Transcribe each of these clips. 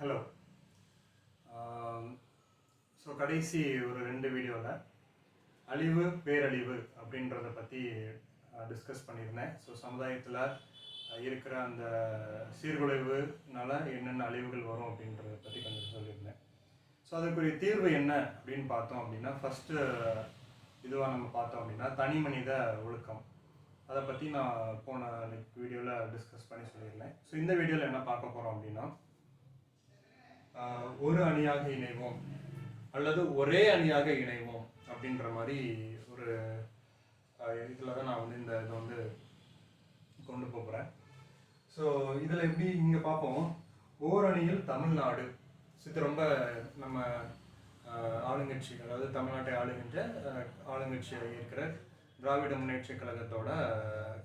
Hello so um, கடைசி ஒரு ரெண்டு வீடியோவில் அழிவு பேரழிவு அப்படின்றத பற்றி டிஸ்கஸ் பண்ணியிருந்தேன். ஸோ சமுதாயத்தில் இருக்கிற அந்த சீர்குலைவுனால என்னென்ன அழிவுகள் வரும் அப்படின்றத பற்றி கொஞ்சம் சொல்லியிருந்தேன். ஸோ அதுக்குரிய தீர்வு என்ன அப்படின்னு பார்த்தோம் அப்படின்னா ஃபஸ்ட்டு இதுவாக நம்ம பார்த்தோம் அப்படின்னா தனி மனித ஒழுக்கம். அதை பற்றி நான் போன வீடியோவில் டிஸ்கஸ் பண்ணி சொல்லியிருந்தேன். ஸோ இந்த வீடியோவில் என்ன பார்க்க போகிறோம் அப்படின்னா ஒரு அணியாக இணைவோம் அல்லது ஒரே அணியாக இணைவோம் அப்படின்ற மாதிரி ஒரு இதில் தான் நான் வந்து இந்த இதை வந்து கொண்டு போகிறேன் ஸோ இதில் எப்படி இங்கே பார்ப்போம். ஓர் அணியில் தமிழ்நாடு. So இது ரொம்ப நம்ம ஆளுங்கட்சி அதாவது தமிழ்நாட்டை ஆளுகின்ற ஆளுங்கட்சி இருக்கிற திராவிட முன்னேற்ற கழகத்தோட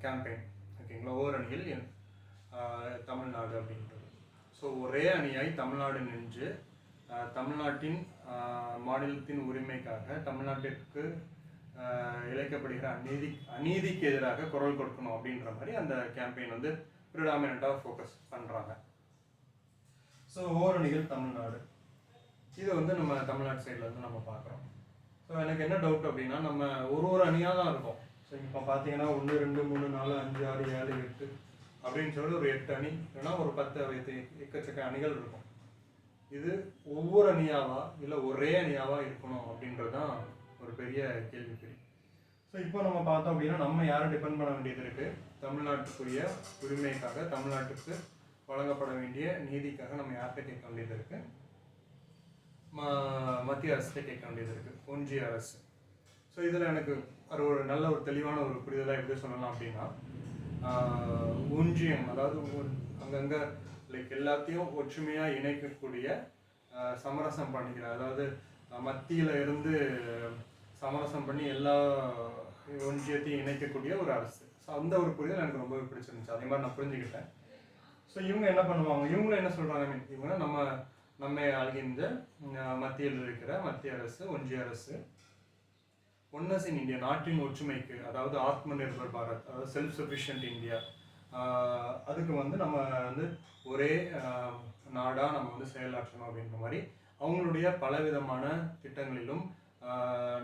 கேம்பெயின் ஓகேங்களா ஓர் அணியில் என்- தமிழ்நாடு அப்படின்றது. ஸோ ஒரே அணியாய் தமிழ்நாடு நின்று தமிழ்நாட்டின் மாநிலத்தின் உரிமைக்காக தமிழ்நாட்டிற்கு இழைக்கப்படுகிற அநீதி அநீதிக்கு எதிராக குரல் கொடுக்கணும் அப்படின்ற மாதிரி அந்த கேம்பெயின் வந்து ப்ரிடாமினண்ட்டாக ஃபோக்கஸ் பண்ணுறாங்க ஸோ ஓரணிகள் தமிழ்நாடு. இது வந்து நம்ம தமிழ்நாடு சைடில் இருந்து நம்ம பார்க்குறோம். ஸோ எனக்கு என்ன டவுட் அப்படின்னா நம்ம ஒரு ஒரு அணியாக தான் இருக்கும். ஸோ இப்போ பார்த்தீங்கன்னா ஒன்று ரெண்டு மூணு நாலு அஞ்சு ஆறு ஏழு எட்டு அப்படின்னு சொல்லி ஒரு எட்டு அணி இல்லைன்னா ஒரு பத்து வைத்து எக்கச்சக்க அணிகள் இருக்கும். இது ஒவ்வொரு அணியாவா இல்லை ஒரே அணியாவா இருக்கணும் அப்படின்றது தான் ஒரு பெரிய கேள்விக்குறி. ஸோ இப்போ நம்ம பார்த்தோம் அப்படின்னா நம்ம யாரை டிபெண்ட் பண்ண வேண்டியது இருக்குது தமிழ்நாட்டுக்குரிய உரிமைக்காக தமிழ்நாட்டுக்கு வழங்கப்பட வேண்டிய நீதிக்காக நம்ம யார்கிட்ட கேட்க வேண்டியது இருக்குது ம- மத்திய அரசுகிட்ட கேட்க வேண்டியது இருக்குது ஒன்றிய அரசு. ஸோ இதில் எனக்கு அது ஒரு நல்ல ஒரு தெளிவான ஒரு புரிதலாக எப்படி சொல்லலாம் அப்படின்னா ஒன்றியம் அதாவது அங்கங்கே லைக் எல்லாத்தையும் ஒற்றுமையாக இணைக்கக்கூடிய சமரசம் பண்ணிக்கிற அதாவது மத்தியில் இருந்து சமரசம் பண்ணி எல்லா ஒன்றியத்தையும் இணைக்கக்கூடிய ஒரு அரசு. ஸோ அந்த ஒரு புரிதல் எனக்கு ரொம்பவே பிடிச்சிருந்துச்சு. அதே மாதிரி நான் புரிஞ்சுக்கிட்டேன். ஸோ இவங்க என்ன பண்ணுவாங்க? இவங்களும் என்ன சொல்கிறாங்க மீன் இவங்க நம்ம நம்மை ஆள்கின்ற மத்தியில் இருக்கிற மத்திய அரசு ஒன்றிய அரசு ஒன்னஸ் இன் இந்தியா நாட்டின் ஒற்றுமைக்கு அதாவது ஆத்ம நிர்பர் பாரத் அதாவது செல்ஃப் சஃபிஷியன்ட் இந்தியா அதுக்கு வந்து நம்ம வந்து ஒரே நாடாக நம்ம வந்து செயலாற்றணும் அப்படின்ற மாதிரி அவங்களுடைய பலவிதமான திட்டங்களிலும்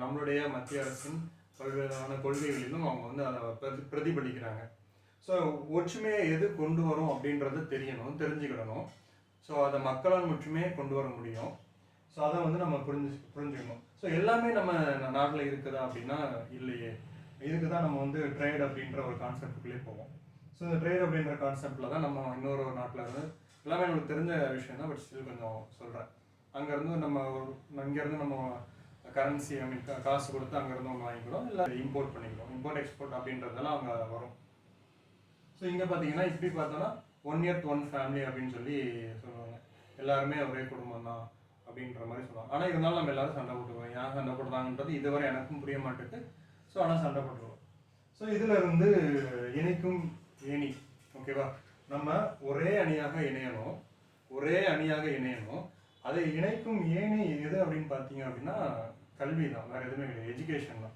நம்மளுடைய மத்திய அரசின் பல்வேறான கொள்கைகளிலும் அவங்க வந்து அதை பிரதி பிரதிபலிக்கிறாங்க. ஸோ ஒற்றுமையை எது கொண்டு வரும் அப்படின்றது தெரியணும் தெரிஞ்சுக்கிடணும். ஸோ அதை மக்களால் மட்டுமே கொண்டு வர முடியும். ஸோ அதை வந்து நம்ம புரிஞ்சு புரிஞ்சுக்கணும். ஸோ எல்லாமே நம்ம நாட்டில் இருக்குதா அப்படின்னா இல்லையே. இதுக்கு தான் நம்ம வந்து ட்ரேட் அப்படின்ற ஒரு கான்செப்டுக்குள்ளே போவோம். ஸோ இந்த ட்ரேட் அப்படின்ற கான்செப்டில் தான் நம்ம இன்னொரு ஒரு நாட்டில் இருந்து எல்லாமே நம்மளுக்கு தெரிஞ்ச விஷயம் தான் பட் ஸ்டில் கொஞ்சம் சொல்கிறேன் அங்கேருந்து நம்ம ஒரு இங்கேருந்து நம்ம கரன்சி ஐ மீன் காசு கொடுத்து அங்கேருந்து ஒன்று வாங்கிக்கிறோம் இல்லை இம்போர்ட் பண்ணிக்கிறோம். இம்போர்ட் எக்ஸ்போர்ட் அப்படின்றதெல்லாம் அங்கே வரும். ஸோ இங்கே பார்த்தீங்கன்னா இப்படி பார்த்தோன்னா ஒன் இயர் ஒன் ஃபேமிலி அப்படின்னு சொல்லி சொல்லுவாங்க. எல்லாருமே ஒரே குடும்பம் தான் அப்படின்ற மாதிரி சொல்லுவாங்க. ஆனால் இருந்தாலும் நம்ம எல்லாரும் சண்டை போட்டுருவோம் ஏன் சண்டை போடுறாங்கன்றது இதுவரை எனக்கும் புரிய மாட்டேங்குது. ஸோ ஆனால் சண்டை போட்டுருவோம். ஸோ இதில் இருந்து இணைக்கும் ஏணி ஓகேவா நம்ம ஒரே அணியாக இணையணும். ஒரே அணியாக இணையணும். அதை இணைக்கும் ஏணி எது அப்படின்னு பார்த்தீங்க அப்படின்னா கல்வி தான். வேறு எதுவுமே கிடையாது. எஜுகேஷன் தான்.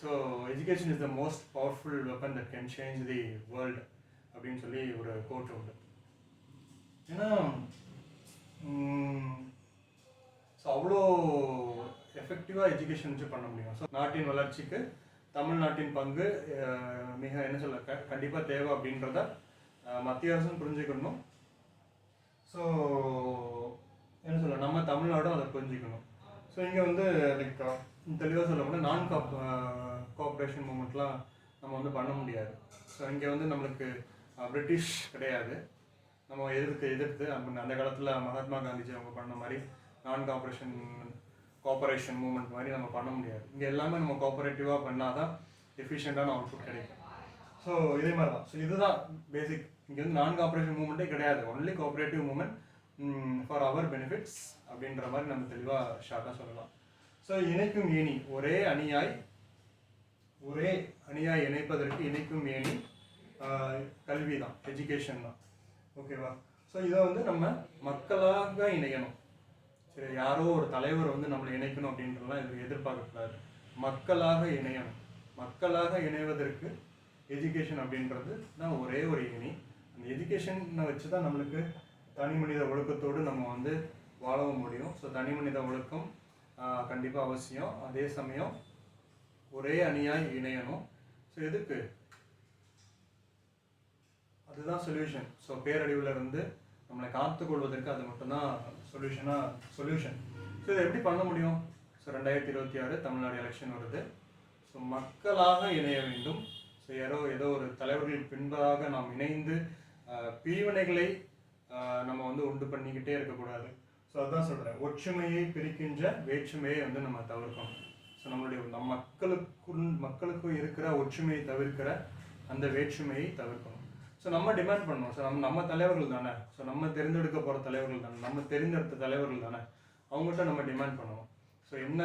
So education is the most powerful weapon that can change the world அப்படின்னு சொல்லி ஒரு கோட் உண்டு. ஏன்னா அவ்வளோ எஃபெக்டிவாக எஜுகேஷன் வச்சு பண்ண முடியும். ஸோ நாட்டின் வளர்ச்சிக்கு தமிழ்நாட்டின் பங்கு மிக என்ன சொல்ல க கண்டிப்பாக தேவை அப்படின்றத மத்திய அரசும் புரிஞ்சுக்கணும். ஸோ என்ன சொல்ல நம்ம தமிழ்நாடும் அதை புரிஞ்சுக்கணும். ஸோ இங்கே வந்து லைக் தெளிவாக சொல்ல போனால் நான் காப் கோஆப்ரேஷன் மூமெண்ட்லாம் நம்ம வந்து பண்ண முடியாது. ஸோ இங்கே வந்து நம்மளுக்கு பிரிட்டிஷ் கிடையாது. நம்ம எதிர்த்து எதிர்த்து அந்த காலத்தில் மகாத்மா காந்திஜி அவங்க பண்ண மாதிரி நான் காப்பரேஷன் கோஆபரேஷன் மூமெண்ட் மாதிரி நம்ம பண்ண முடியாது. இங்கே எல்லாமே நம்ம கோஆபரேட்டிவாக பண்ணால் தான் எஃபிஷியண்ட்டான அவுட்புட் கிடைக்கும். ஸோ இதே மாதிரி தான் ஸோ இதுதான் பேசிக் இங்கே வந்து நான் காப்பரேஷன் மூமெண்ட்டே கிடையாது. Only cooperative movement for our benefits அப்படின்ற மாதிரி நம்ம தெளிவாக ஷார்ட்டாக சொல்லலாம். ஸோ இணைக்கும் ஏணி ஒரே அணியாய் ஒரே அணியாய் இணைப்பதற்கு இணைக்கும் ஏணி கல்வி தான் எஜுகேஷன் தான். ஓகேவா ஸோ இதை வந்து நம்ம மக்களாக இணையணும். சரி யாரோ ஒரு தலைவர் வந்து நம்மளை இணைக்கணும் அப்படின்றலாம் இது எதிர்பார்க்கக்கூடாது மக்களாக இணையணும். மக்களாக இணைவதற்கு எஜுகேஷன் அப்படின்றது தான் ஒரே ஒரு இணி. அந்த எஜுகேஷனை வச்சு தான் நம்மளுக்கு தனி மனித ஒழுக்கத்தோடு நம்ம வந்து வாழவும் முடியும். ஸோ தனி மனித ஒழுக்கம் கண்டிப்பாக அவசியம். அதே சமயம் ஒரே அணியாய் இணையணும். ஸோ எதுக்கு? அதுதான் சொல்யூஷன் ஸோ பேரழிவுல நம்மளை நம்மளை காத்துக்கொள்வதற்கு அது மட்டும்தான் சொல்யூஷனாக சொல்யூஷன் ஸோ இதை எப்படி பண்ண முடியும்? ஸோ ரெண்டாயிரத்தி இருபத்தி ஆறு தமிழ்நாடு எலெக்ஷன் வருது. ஸோ மக்களாக இணைய வேண்டும். ஸோ யாரோ ஏதோ ஒரு தலைவர்கள் பின்பாக நாம் இணைந்து பிரிவினைகளை நம்ம வந்து உண்டு பண்ணிக்கிட்டே இருக்கக்கூடாது. ஸோ அதுதான் சொல்கிறேன் ஒற்றுமையை பிரிக்கின்ற வேற்றுமையை வந்து நம்ம தவிர்க்கணும். ஸோ நம்மளுடைய நம் மக்களுக்குள் மக்களுக்கும் இருக்கிற ஒற்றுமையை தவிர்க்கிற அந்த வேற்றுமையை தவிர்க்கணும். ஸோ நம்ம டிமாண்ட் பண்ணணும். ஸோ நம்ம நம்ம தலைவர்கள் தானே. ஸோ நம்ம தெரிந்தெடுக்க போகிற தலைவர்கள் தானே. நம்ம தெரிந்தெடுத்த தலைவர்கள் தானே. அவங்கள்ட்ட நம்ம டிமாண்ட் பண்ணுவோம் ஸோ என்ன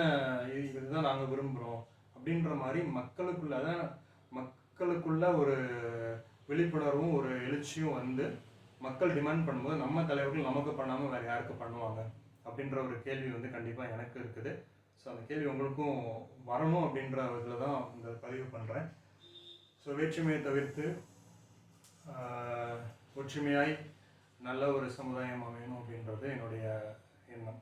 இது- இதுதான் நாங்கள் விரும்புகிறோம் அப்படின்ற மாதிரி மக்களுக்குள்ள தான் மக்களுக்குள்ள ஒரு விழிப்புணர்வும் ஒரு எழுச்சியும் வந்து மக்கள் டிமாண்ட் பண்ணும்போது நம்ம தலைவர்கள் நமக்கு பண்ணாமல் வேறு யாருக்கு பண்ணுவாங்க? அப்படின்ற ஒரு கேள்வி வந்து கண்டிப்பாக எனக்கு இருக்குது. ஸோ அந்த கேள்வி உங்களுக்கும் வரணும் அப்படின்ற இதில் தான் இந்த பதிவு பண்ணுறேன் ஸோ வேற்றுமையை தவிர்த்து ஒற்றுமையாய் நல்ல ஒரு சமுதாயம் அமையணும் அப்படின்றது என்னுடைய எண்ணம்.